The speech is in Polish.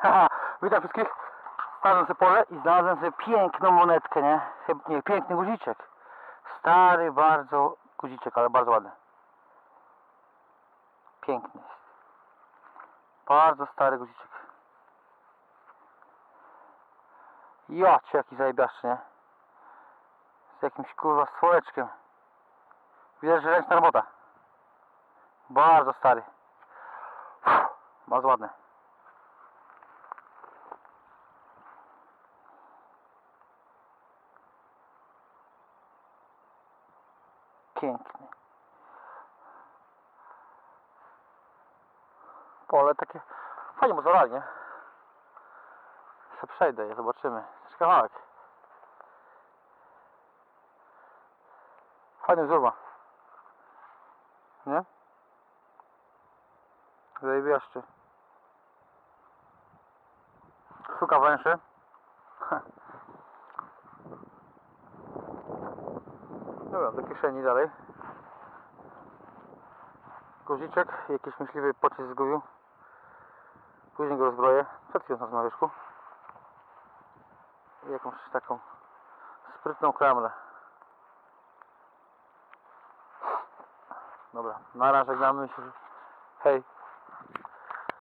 Haha, witam wszystkich. Znalazłem sobie pole i znalazłem sobie piękną monetkę, nie? Nie, piękny guziczek. Stary bardzo guziczek, ale bardzo ładny. Piękny. Bardzo stary guziczek. Jocie, jaki zajebiaszczy, nie? Z jakimś kurwa stworeczkiem. Widać, że ręczna robota. Bardzo stary. Uff, bardzo ładny. Piękny. Pole takie fajnie mu zorali, nie? Se przejdę je, zobaczymy. Jeszcze kawałek. Fajny wzór ma. Nie? Zajebiaszczy. Szuka węży. Dobra, do kieszeni dalej. Guziczek, jakiś myśliwy pocisk zgubił. Później go rozbroję. Przed chwilą na wierzchu. I jakąś taką sprytną klamrę. Dobra, na razie żegnamy się. Hej.